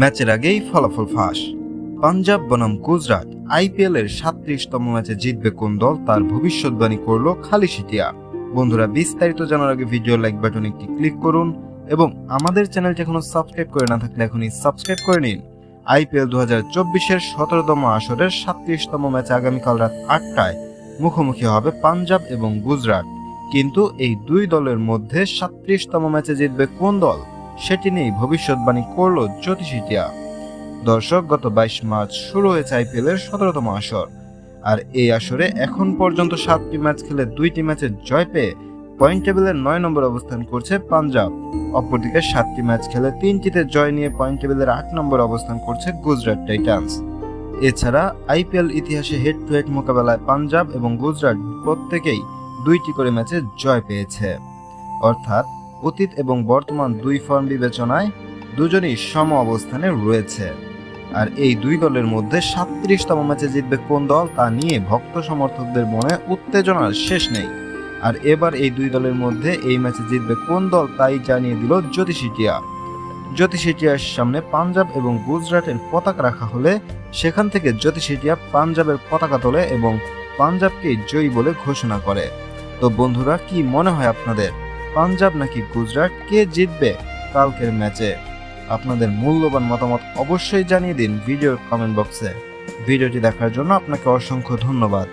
ম্যাচের আগেই ফলাফল ফাঁস। পাঞ্জাব বনাম গুজরাট আইপিএল এর সাতত্রিশতম ম্যাচে জিতবে কোন দল তার ভবিষ্যৎবাণী করল খালি সিটিয়া। বন্ধুরা, বিস্তারিত জানার আগে ভিডিও লাইক বাটন একটি ক্লিক করুন এবং আমাদের চ্যানেলটি এখনও সাবস্ক্রাইব করে না থাকলে এখনই সাবস্ক্রাইব করে নিন। আইপিএল দু হাজার চব্বিশের সতেরোতম আসরের সাতত্রিশতম ম্যাচে আগামীকাল রাত আটটায় মুখোমুখি হবে পাঞ্জাব এবং গুজরাট। কিন্তু এই দুই দলের মধ্যে সাতত্রিশতম ম্যাচে জিতবে কোন দল? সেটি নিয়েই ভবিষ্যৎবাণী করল জ্যোতিষিটিয়া। দর্শক, গত বাইশ মার্চ শুরু হয়েছে আইপিএল এর সতেরোতম আসর। আর এই আসরে এখন পর্যন্ত সাতটি ম্যাচ খেলে দুইটি ম্যাচে জয় পেয়ে পয়েন্ট টেবিলের নয় নম্বর অবস্থান করছে পাঞ্জাব। অপরদিকে সাতটি ম্যাচ খেলে তিনটিতে জয় নিয়ে পয়েন্ট টেবিলের আট নম্বর অবস্থান করছে গুজরাট টাইটান্স। এছাড়া আইপিএল ইতিহাসে হেড টু হেড মোকাবেলায় পাঞ্জাব এবং গুজরাট প্রত্যেকেই দুইটি করে ম্যাচে জয় পেয়েছে। অর্থাৎ অতীত এবং বর্তমান দুই ফর্ম বিবেচনায় দুজনই সম অবস্থানে রয়েছে। আর এই দুই দলের মধ্যে সাতত্রিশতম ম্যাচে জিতবে কোন দল তা নিয়ে ভক্ত সমর্থকদের মনে উত্তেজনার শেষ নেই। আর এবার এই দুই দলের মধ্যে এই ম্যাচে জিতবে কোন দল তাই জানিয়ে দিল জ্যোতিষিটিয়া জ্যোতিষিটিয়ার সামনে পাঞ্জাব এবং গুজরাটের পতাকা রাখা হলে সেখান থেকে জ্যোতিষিটিয়া পাঞ্জাবের পতাকা তোলে এবং পাঞ্জাবকে জয়ী বলে ঘোষণা করে। তো বন্ধুরা, কি মনে হয় আপনাদের? পাঞ্জাব নাকি গুজরাট, কে জিতবে কালকের ম্যাচে? আপনাদের মূল্যবান মতামত অবশ্যই জানিয়ে দিন ভিডিওর কমেন্ট বক্সে ভিডিওটি দেখার জন্য আপনাকে অসংখ্য ধন্যবাদ।